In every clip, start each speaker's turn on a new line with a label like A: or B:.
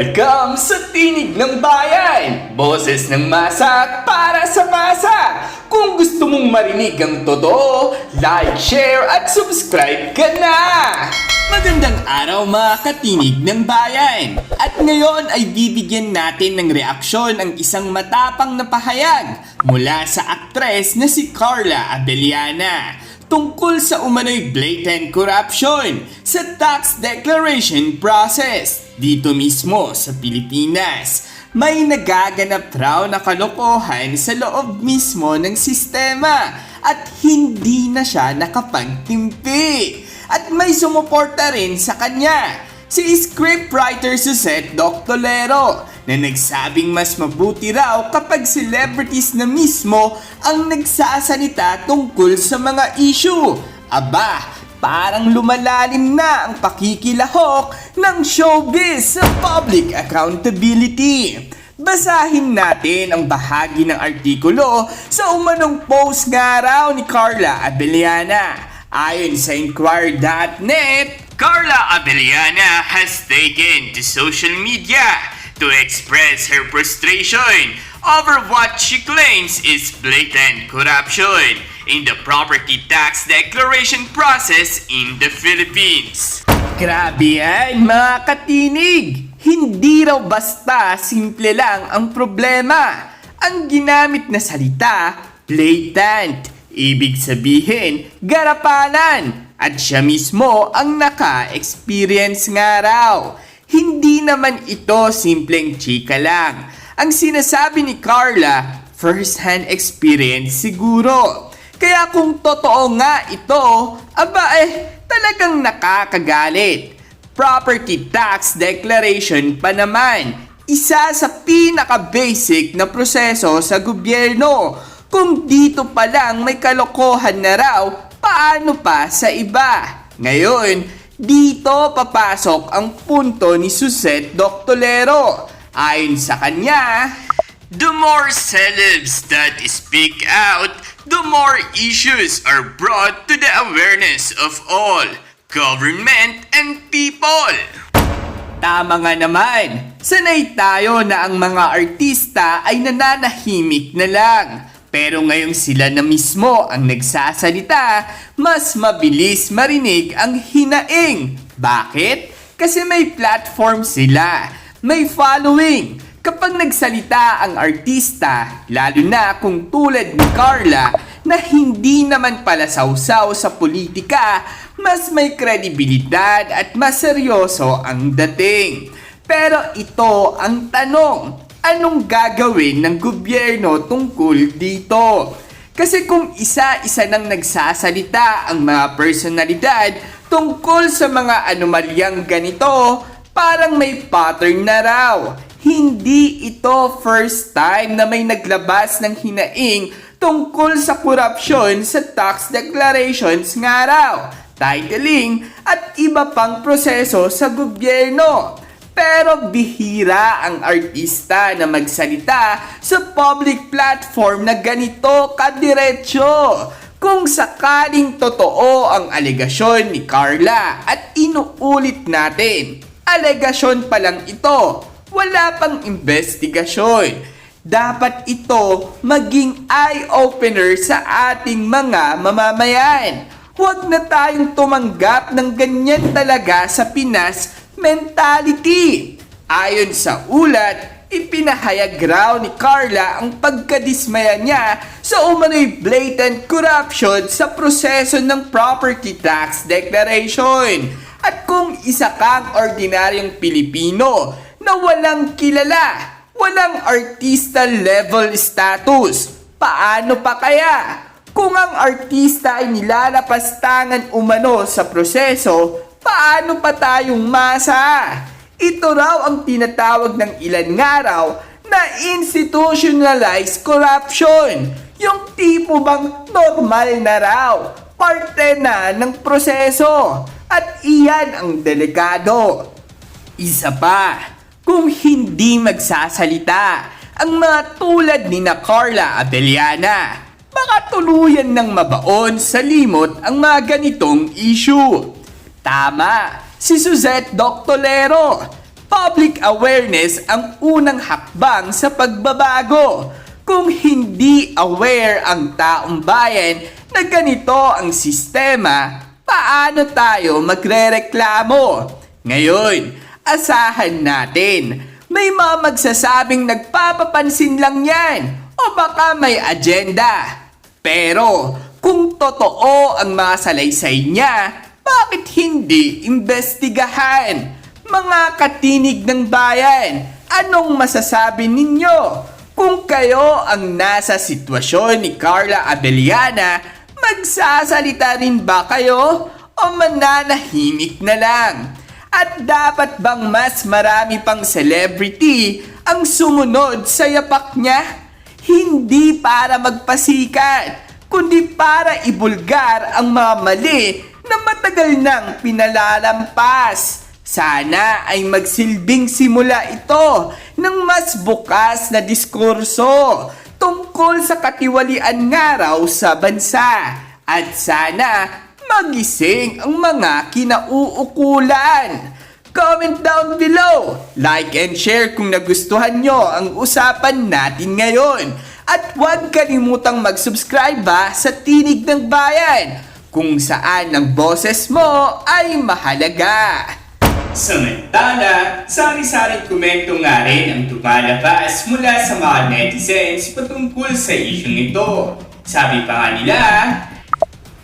A: Welcome sa Tinig ng Bayan! Boses ng masa para sa masa! Kung gusto mong marinig ang totoo, like, share at subscribe ka na! Magandang araw mga katinig ng bayan! At ngayon ay bibigyan natin ng reaksyon ang isang matapang na pahayag mula sa aktres na si Carla Abellana tungkol sa umano'y blatant corruption sa tax declaration process dito mismo sa Pilipinas. May nagaganap raw na kalokohan sa loob mismo ng sistema at hindi na siya nakapagtimpi. At may sumuporta rin sa kanya si scriptwriter Suzette Doctolero na nagsabing mas mabuti raw kapag celebrities na mismo ang nagsasalita tungkol sa mga issue. Aba, parang lumalalim na ang pakikilahok ng showbiz sa public accountability. Basahin natin ang bahagi ng artikulo sa umanong post nga raw ni Carla Abellana. Ayon sa Inquirer.net, Carla Abellana has taken to social media to express her frustration over what she claims is blatant corruption in the property tax declaration process in the Philippines. Grabe yan, mga katinig! Hindi raw basta simple lang ang problema. Ang ginamit na salita, blatant. Ibig sabihin, garapalan. At siya mismo ang naka-experience nga raw. Hindi naman ito simpleng chika lang. Ang sinasabi ni Carla, first-hand experience siguro. Kaya kung totoo nga ito, aba eh, talagang nakakagalit. Property tax declaration pa naman. Isa sa pinaka-basic na proseso sa gobyerno. Kung dito pa lang may kalokohan na raw, paano pa sa iba? Ngayon, dito papasok ang punto ni Suzette Doctolero. Ayon sa kanya, The more celebs that speak out, the more issues are brought to the awareness of all, government and people. Tama nga naman. Sanay tayo na ang mga artista ay nananahimik na lang. Pero ngayong sila na mismo ang nagsasalita, mas mabilis marinig ang hinaing. Bakit? Kasi may platform sila, may following. Kapag nagsalita ang artista, lalo na kung tulad ni Carla, na hindi naman pala sausaw sa politika, mas may kredibilidad at mas seryoso ang dating. Pero ito ang tanong, anong gagawin ng gobyerno tungkol dito? Kasi kung isa-isa nang nagsasalita ang mga personalidad tungkol sa mga anomalyang ganito, parang may pattern na raw. Hindi ito first time na may naglabas ng hinaing tungkol sa korupsyon sa tax declarations nga raw, titling at iba pang proseso sa gobyerno. Pero bihira ang artista na magsalita sa public platform na ganito kadiretso. Kung sakaling totoo ang alegasyon ni Carla at inuulit natin, alegasyon pa lang ito, wala pang investigasyon. Dapat ito maging eye-opener sa ating mga mamamayan. Huwag na tayong tumanggap ng ganyan talaga sa Pinas mentality. Ayon sa ulat, ipinahayag raw ni Carla ang pagkadismaya niya sa umano'y blatant corruption sa proseso ng property tax declaration. At kung isa kang ordinaryong Pilipino na walang kilala, walang artista level status, paano pa kaya? Kung ang artista ay nilalapastangan umano sa proseso, paano pa tayong masa? Ito raw ang tinatawag ng ilan nga raw na institutionalized corruption. Yung tipo bang normal na raw, parte na ng proseso. At iyan ang delikado. Isa pa, kung hindi magsasalita ang mga tulad ni na Carla Abellana, baka tuluyan ng mabaon sa limot ang mga ganitong issue. Tama, si Suzette Doctolero. public awareness ang unang hakbang sa pagbabago. Kung hindi aware ang taong bayan na ganito ang sistema, paano tayo magrereklamo? Ngayon, asahan natin. May mga magsasabing nagpapapansin lang yan o baka may agenda. Pero kung totoo ang mga salaysay niya, bakit hindi imbestigahan? Mga katinig ng bayan, anong masasabi ninyo? Kung kayo ang nasa sitwasyon ni Carla Abellana, magsasalita rin ba kayo o mananahimik na lang? At dapat bang mas marami pang celebrity ang sumunod sa yapak niya? Hindi para magpasikat, kundi para ibulgar ang mga mali na matagal nang pinalalampas. Sana ay magsilbing simula ito ng mas bukas na diskurso tungkol sa katiwalian nga raw sa bansa. At sana magising ang mga kinauukulan. Comment down below, like and share kung nagustuhan nyo ang usapan natin ngayon. At huwag kalimutang mag-subscribe ba sa Tinig ng Bayan kung saan ang boses mo ay mahalaga. Samantala, sari-saring komento nga rin ang tumalabas mula sa mga netizens patungkol sa isyong ito. Sabi pa nga nila,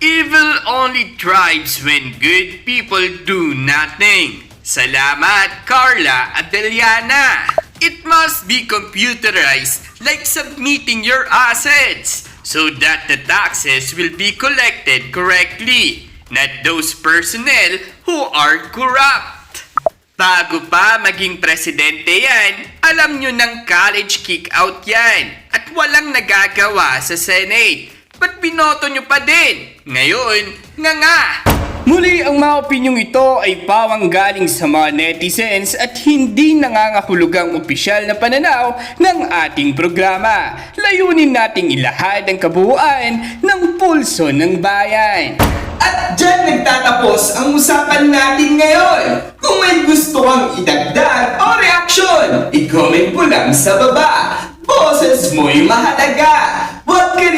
A: Evil only thrives when good people do nothing. Salamat, Carla Adeliana. It must be computerized like submitting your assets so that the taxes will be collected correctly, not those personnel who are corrupt. Bago pa maging presidente yan, alam nyo ng college kick-out yan at walang nagagawa sa Senate. Ba't binoto nyo pa din? Ngayon, nga nga! Muli ang mga opinyong ito ay pawang galing sa mga netizens at hindi nangangahulugang opisyal na pananaw ng ating programa. Layunin nating ilahad ang kabuuan ng pulso ng bayan. At dyan nagtatapos ang usapan natin ngayon. Kung may gusto kang idagdag o reaksyon, i-comment mo lang sa baba. Boses mo'y mahalaga.